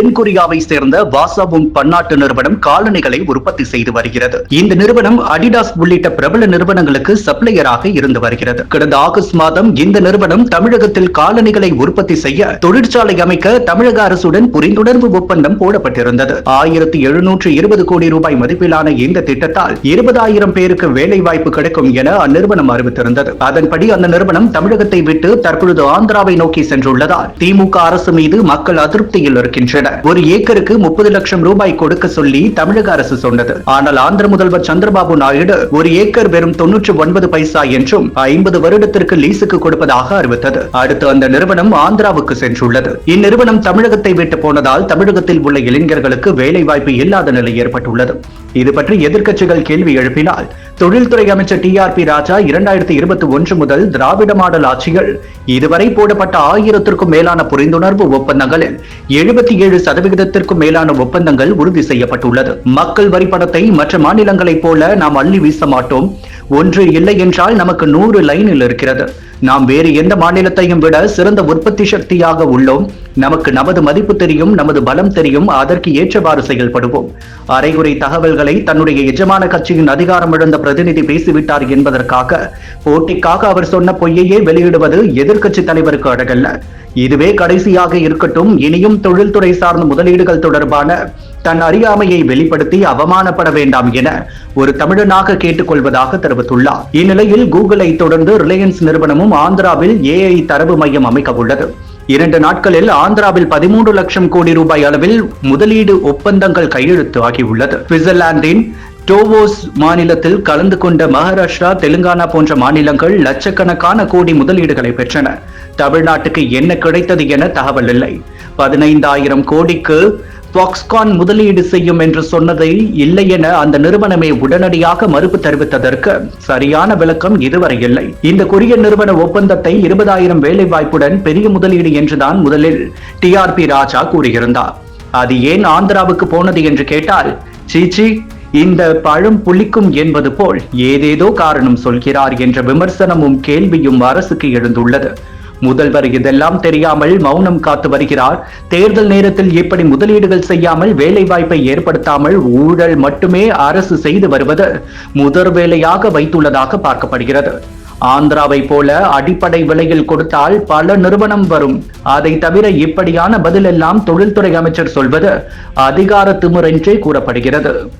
தென்கொரியாவை சேர்ந்த வாசாபுங் பன்னாட்டு நிறுவனம் காலணிகளை உற்பத்தி செய்து வருகிறது. இந்த நிறுவனம் அடிடாஸ் உள்ளிட்ட பிரபல நிறுவனங்களுக்கு சப்ளையராக இருந்து வருகிறது. கடந்த ஆகஸ்ட் மாதம் இந்த நிறுவனம் தமிழகத்தில் காலணிகளை உற்பத்தி செய்ய தொழிற்சாலை அமைக்க தமிழக அரசுடன் புரிந்துணர்வு ஒப்பந்தம் போடப்பட்டிருந்தது. ஆயிரத்தி எழுநூற்று இருபது கோடி ரூபாய் மதிப்பிலான இந்த திட்டத்தால் இருபதாயிரம் பேருக்கு வேலை வாய்ப்பு கிடைக்கும் என அந்நிறுவனம் அறிவித்திருந்தது. அதன்படி அந்த நிறுவனம் தமிழகத்தை விட்டு தற்பொழுது ஆந்திராவை நோக்கி சென்றுள்ளதால் திமுக அரசு மீது மக்கள் அதிருப்தியில் இருக்கின்றனர். ஒரு ஏக்கருக்கு முப்பது லட்சம் ரூபாய் கொடுக்க சொல்லி தமிழக அரசு சொன்னது. ஆனால் ஆந்திர முதல்வர் சந்திரபாபு நாயுடு ஒரு ஏக்கர் வெறும் தொன்னூற்று ஒன்பது பைசா என்றும் ஐம்பது வருடத்திற்கு லீஸுக்கு கொடுப்பதாக அறிவித்தது. அடுத்து அந்த நிறுவனம் ஆந்திராவுக்கு சென்றுள்ளது. இந்நிறுவனம் தமிழகத்தை விட்டு போனதால் தமிழகத்தில் உள்ள இளைஞர்களுக்கு வேலை வாய்ப்பு இல்லாத நிலை ஏற்பட்டுள்ளது. இது பற்றி எதிர்க்கட்சிகள் கேள்வி எழுப்பினால் தொழில்துறை அமைச்சர் டி ஆர் பி ராஜா இரண்டாயிரத்தி இருபத்தி ஒன்று முதல் திராவிட மாடல் ஆட்சிகள் இதுவரை போடப்பட்ட ஆயிரத்திற்கும் மேலான புரிந்துணர்வு ஒப்பந்தங்களில் எழுபத்தி ஏழு சதவிகிதத்திற்கும் மேலான ஒப்பந்தங்கள் உறுதி செய்யப்பட்டுள்ளது. மக்கள் வரி பணத்தை மற்ற மாநிலங்களைப் போல நாம் அள்ளி வீச மாட்டோம். ஒன்று இல்லை என்றால் நமக்கு நூறு லைனில் இருக்கிறது. நாம் வேறு எந்த மாநிலத்தையும் விட சிறந்த உற்பத்தி சக்தியாக உள்ளோம். நமக்கு நமது மதிப்பு தெரியும் நமது பலம் தெரியும் அதற்கு ஏற்றவாறு செயல்படுவோம். அரைகுறை தகவல்களை தன்னுடைய எஜமான கட்சியின் அதிகாரம் இழந்த பிரதிநிதி பேசிவிட்டார் என்பதற்காக போட்டிக்காக அவர் சொன்ன பொய்யையே வெளியிடுவது எதிர்க்கட்சி தலைவருக்கு அழகல்ல. இதுவே கடைசியாக இருக்கட்டும் இனியும் தொழில்துறை சார்ந்த முதலீடுகள் தொடர்பான தன் அறியாமையை வெளிப்படுத்தி அவமானப்பட வேண்டாம் என ஒரு தமிழனாக கேட்டுக்கொள்வதாக தெரிவித்துள்ளார். இந்நிலையில் கூகுளை தொடர்ந்து ரிலையன்ஸ் நிறுவனமும் ஆந்திராவில் ஏஐ தரவு மையம் அமைக்க உள்ளது. இரண்டு நாட்களில் ஆந்திராவில் பதிமூன்று லட்சம் கோடி ரூபாய் அளவில் முதலீடு ஒப்பந்தங்கள் கையெழுத்து ஆகியுள்ளது. சுவிட்சர்லாந்தின் டோவோஸ் மாநிலத்தில் கலந்து கொண்ட மகாராஷ்டிரா தெலுங்கானா போன்ற மாநிலங்கள் லட்சக்கணக்கான கோடி முதலீடுகளை பெற்றன. தமிழ்நாட்டுக்கு என்ன கிடைத்தது என தகவல் இல்லை. பதினைந்தாயிரம் கோடிக்கு பாக்ஸ்கான் முதலீடு செய்யும் என்று சொன்னதை இல்லை என அந்த நிறுவனமே உடனடியாக மறுப்பு தெரிவித்ததற்கு சரியான விளக்கம் இதுவரை இல்லை. இந்த கொரிய நிறுவன ஒப்பந்தத்தை இருபதாயிரம் வேலை வாய்ப்புடன் பெரிய முதலீடு என்றுதான் முதலில் டிஆர்பி ராஜா கூறியிருந்தார். அது ஏன் ஆந்திராவுக்கு போனது என்று கேட்டால் சீச்சி இந்த பழம் புளிக்கும் என்பது போல் ஏதேதோ காரணம் சொல்கிறார் என்ற விமர்சனமும் கேள்வியும் அரசுக்கு எழுந்துள்ளது. முதல்வர் இதெல்லாம் தெரியாமல் மௌனம் காத்து வருகிறார். தேர்தல் நேரத்தில் இப்படி முதலீடுகள் செய்யாமல் வேலை வாய்ப்பை ஏற்படுத்தாமல் ஊழல் மட்டுமே அரசு செய்து வருவது முதற் வேலையாக வைத்துள்ளதாக பார்க்கப்படுகிறது. ஆந்திராவை போல அடிப்படை விலையில் கொடுத்தால் பல நிறுவனம் வரும். அதை தவிர இப்படியான பதிலெல்லாம் தொழில்துறை அமைச்சர் சொல்வது அதிகார திமிரென்றே கூறப்படுகிறது.